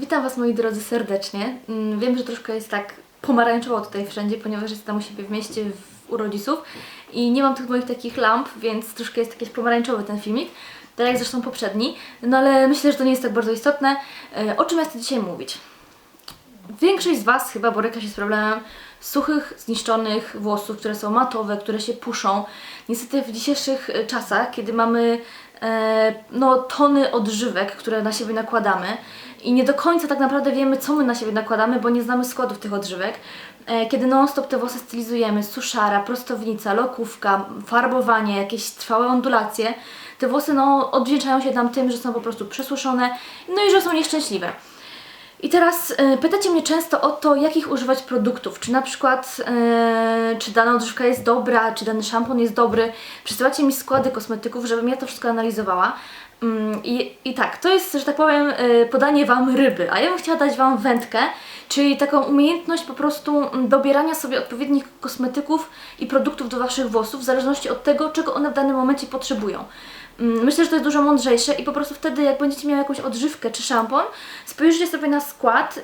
Witam Was moi drodzy serdecznie. Mm, Wiem, że troszkę jest tak pomarańczowo tutaj wszędzie, ponieważ jestem u siebie w mieście w, u rodziców i nie mam tych moich takich lamp, więc troszkę jest jakiś pomarańczowy ten filmik, tak jak zresztą poprzedni. No ale myślę, że to nie jest tak bardzo istotne. E, O czym ja chcę dzisiaj mówić? Większość z Was chyba boryka się z problemem suchych, zniszczonych włosów, które są matowe, które się puszą. Niestety w dzisiejszych e, czasach, kiedy mamy no, tony odżywek, które na siebie nakładamy i nie do końca tak naprawdę wiemy, co my na siebie nakładamy, bo nie znamy składów tych odżywek, e, kiedy non-stop te włosy stylizujemy, suszara, prostownica, lokówka, farbowanie, jakieś trwałe ondulacje, te włosy no, odwdzięczają się nam tym, że są po prostu przesuszone, no i że są nieszczęśliwe. I teraz e, pytacie mnie często o to, jakich używać produktów. Czy na przykład, e, czy dana odżywka jest dobra, czy dany szampon jest dobry. Przesyłacie mi składy kosmetyków, żebym ja to wszystko analizowała. Mm, I, I tak, to jest, że tak powiem, e, podanie Wam ryby, a ja bym chciała dać Wam wędkę, czyli taką umiejętność po prostu mm, dobierania sobie odpowiednich kosmetyków i produktów do Waszych włosów, w zależności od tego, czego one w danym momencie potrzebują. Mm, Myślę, że to jest dużo mądrzejsze i po prostu wtedy, jak będziecie miały jakąś odżywkę czy szampon, spojrzycie sobie na skład,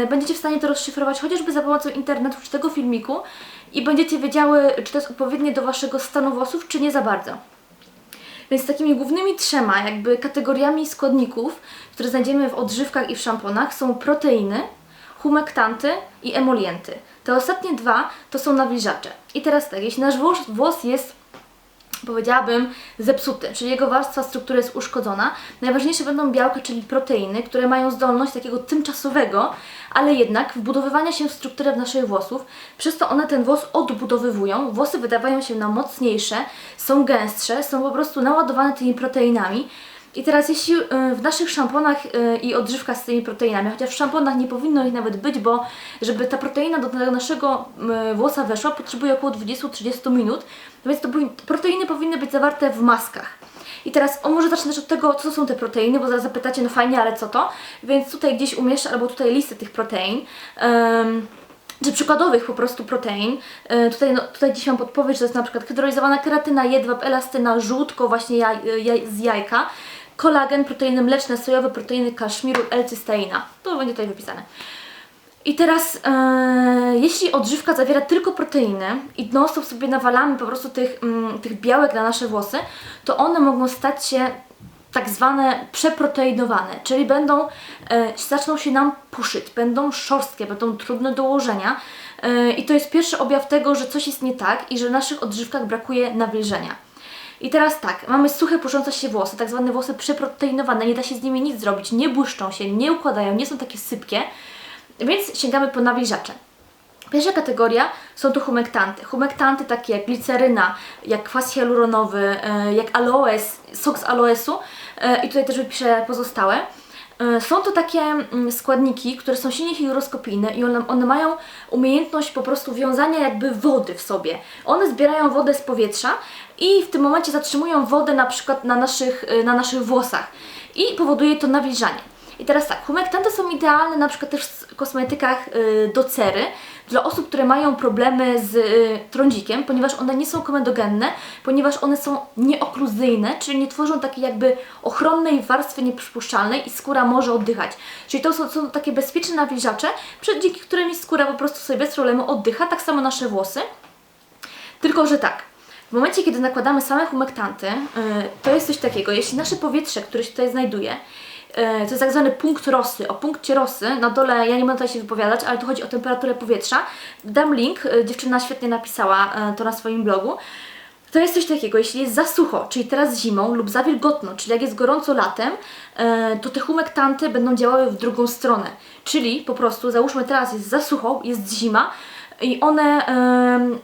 yy, będziecie w stanie to rozszyfrować chociażby za pomocą internetu czy tego filmiku i będziecie wiedziały, czy to jest odpowiednie do Waszego stanu włosów, czy nie za bardzo. Więc takimi głównymi trzema jakby kategoriami składników, które znajdziemy w odżywkach i w szamponach są proteiny, humektanty i emolienty. Te ostatnie dwa to są nawilżacze. I teraz tak, jeśli nasz włos, włos jest powiedziałabym, zepsuty, czyli jego warstwa struktury jest uszkodzona. Najważniejsze będą białka, czyli proteiny, które mają zdolność takiego tymczasowego, ale jednak wbudowywania się w strukturę naszych włosów. Przez to one ten włos odbudowywują, włosy wydawają się nam mocniejsze, są gęstsze, są po prostu naładowane tymi proteinami. I teraz jeśli y, w naszych szamponach y, i odżywkach z tymi proteinami, chociaż w szamponach nie powinno ich nawet być, bo żeby ta proteina do naszego włosa weszła, potrzebuje około 20-30 minut, więc to proteiny powinny być zawarte w maskach. I teraz, o może zacznę od tego, co są te proteiny, bo zaraz zapytacie, no fajnie, ale co to? Więc tutaj gdzieś umieszczę, albo tutaj listę tych protein. Ym, czy przykładowych po prostu protein. Yy, tutaj, no, tutaj gdzieś mam podpowiedź, że to jest na przykład hydrolizowana keratyna, jedwab, elastyna, żółtko właśnie jaj, jaj, z jajka, kolagen, proteiny mleczne, sojowe, proteiny kaszmiru, L-cysteina. To będzie tutaj wypisane. I teraz, e, jeśli odżywka zawiera tylko proteiny i non stop sobie nawalamy po prostu tych, mm, tych białek na nasze włosy, to one mogą stać się tak zwane przeproteinowane, czyli będą, e, zaczną się nam puszyć, będą szorstkie, będą trudne do ułożenia e, i to jest pierwszy objaw tego, że coś jest nie tak i że w naszych odżywkach brakuje nawilżenia. I teraz tak, mamy suche, puszące się włosy, tak zwane włosy przeproteinowane, nie da się z nimi nic zrobić, nie błyszczą się, nie układają, nie są takie sypkie, więc sięgamy po nawilżacze. Pierwsza kategoria są to humektanty. Humektanty takie jak gliceryna, jak kwas hialuronowy, e, jak aloes, sok z aloesu e, i tutaj też wypiszę pozostałe. E, Są to takie mm, składniki, które są silnie higroskopijne i one, one mają umiejętność po prostu wiązania jakby wody w sobie. One zbierają wodę z powietrza i w tym momencie zatrzymują wodę na przykład na naszych, e, na naszych włosach i powoduje to nawilżanie. I teraz tak, humektanty są idealne na przykład też w kosmetykach y, do cery dla osób, które mają problemy z y, trądzikiem, ponieważ one nie są komedogenne, ponieważ one są nieokluzyjne, czyli nie tworzą takiej jakby ochronnej warstwy nieprzypuszczalnej i skóra może oddychać. Czyli to są, są takie bezpieczne nawilżacze, dzięki którymi skóra po prostu sobie bez problemu oddycha, tak samo nasze włosy. Tylko, że tak, w momencie, kiedy nakładamy same humektanty, y, to jest coś takiego, jeśli nasze powietrze, które się tutaj znajduje, to jest tak zwany punkt rosy. O punkcie rosy, na dole, ja nie będę tutaj się wypowiadać, ale tu chodzi o temperaturę powietrza. Dam link, y, dziewczyna świetnie napisała y, to na swoim blogu. To jest coś takiego, jeśli jest za sucho, czyli teraz zimą, lub za wilgotno, czyli jak jest gorąco latem, e, to te humektanty będą działały w drugą stronę. Czyli po prostu, załóżmy teraz jest za sucho, jest zima i one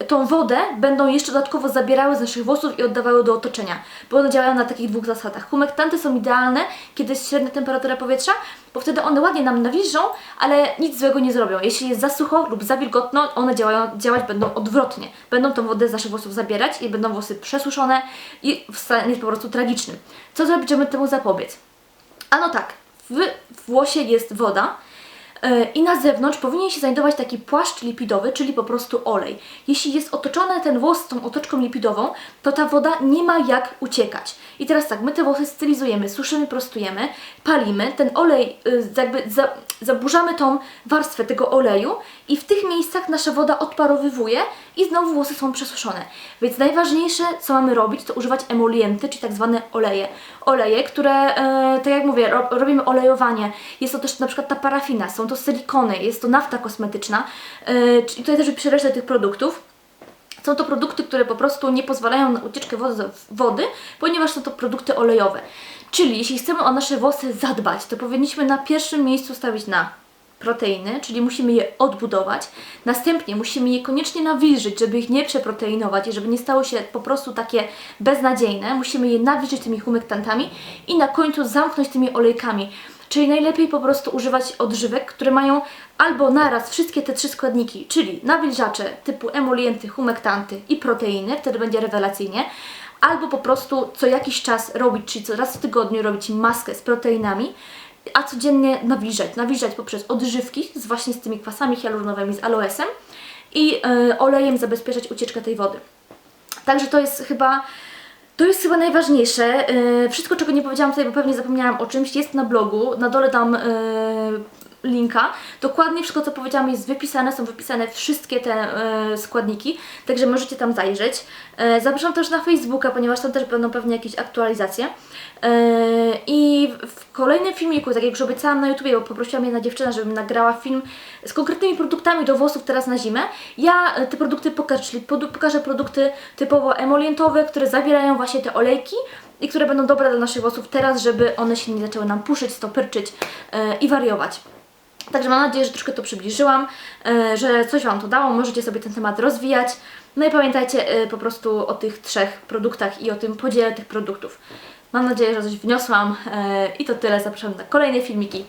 tą wodę będą jeszcze dodatkowo zabierały z naszych włosów i oddawały do otoczenia, bo one działają na takich dwóch zasadach. Humektanty są idealne, kiedy jest średnia temperatura powietrza, bo wtedy one ładnie nam nawilżą, ale nic złego nie zrobią. Jeśli jest za sucho lub za wilgotno, one działają, działać będą odwrotnie. Będą tą wodę z naszych włosów zabierać i będą włosy przesuszone i w stanie po prostu tragicznym. Co zrobić, żeby temu zapobiec? Ano tak, w włosie jest woda, I na zewnątrz powinien się znajdować taki płaszcz lipidowy, czyli po prostu olej. Jeśli jest otoczony ten włos tą otoczką lipidową, to ta woda nie ma jak uciekać. I teraz tak, my te włosy stylizujemy, suszymy, prostujemy, palimy. Ten olej y, jakby za, zaburzamy tą warstwę tego oleju i w tych miejscach nasza woda odparowywuje i znowu włosy są przesuszone. Więc najważniejsze, co mamy robić, to używać emolienty, czyli tak zwane oleje. Oleje, które, e, tak jak mówię, ro, robimy olejowanie. Jest to też na przykład ta parafina, są to silikony, jest to nafta kosmetyczna. E, i tutaj też wypiszę resztę tych produktów. Są to produkty, które po prostu nie pozwalają na ucieczkę wody, wody, ponieważ są to produkty olejowe. Czyli jeśli chcemy o nasze włosy zadbać, to powinniśmy na pierwszym miejscu stawić na proteiny, czyli musimy je odbudować. Następnie musimy je koniecznie nawilżyć, żeby ich nie przeproteinować i żeby nie stało się po prostu takie beznadziejne. Musimy je nawilżyć tymi humektantami i na końcu zamknąć tymi olejkami. Czyli najlepiej po prostu używać odżywek, które mają albo naraz wszystkie te trzy składniki, czyli nawilżacze typu emolienty, humektanty i proteiny, wtedy będzie rewelacyjnie, albo po prostu co jakiś czas robić, czyli co raz w tygodniu robić maskę z proteinami, a codziennie nawilżać. Nawilżać poprzez odżywki z właśnie z tymi kwasami hialuronowymi, z aloesem i e, olejem zabezpieczać ucieczkę tej wody. Także to jest chyba to jest chyba najważniejsze. Yy, wszystko, czego nie powiedziałam tutaj, bo pewnie zapomniałam o czymś, jest na blogu. Na dole dam yy, linka. Dokładnie wszystko, co powiedziałam, jest wypisane. Są wypisane wszystkie te yy, składniki, także możecie tam zajrzeć. Yy, zapraszam też na Facebooka, ponieważ tam też będą pewnie jakieś aktualizacje. Yy, I w kolejnym filmiku, tak jak już obiecałam na YouTubie, bo poprosiłam jedna dziewczyna, żebym nagrała film z konkretnymi produktami do włosów teraz na zimę, ja e, te produkty pokażę, czyli pokażę produkty typowo emolientowe, które zawierają właśnie te olejki i które będą dobre dla naszych włosów teraz, żeby one się nie zaczęły nam puszyć, stopyrczyć e, i wariować. Także mam nadzieję, że troszkę to przybliżyłam, e, że coś Wam to dało, możecie sobie ten temat rozwijać. No i pamiętajcie e, po prostu o tych trzech produktach i o tym podziale tych produktów. Mam nadzieję, że coś wniosłam e, i to tyle. Zapraszam na kolejne filmiki.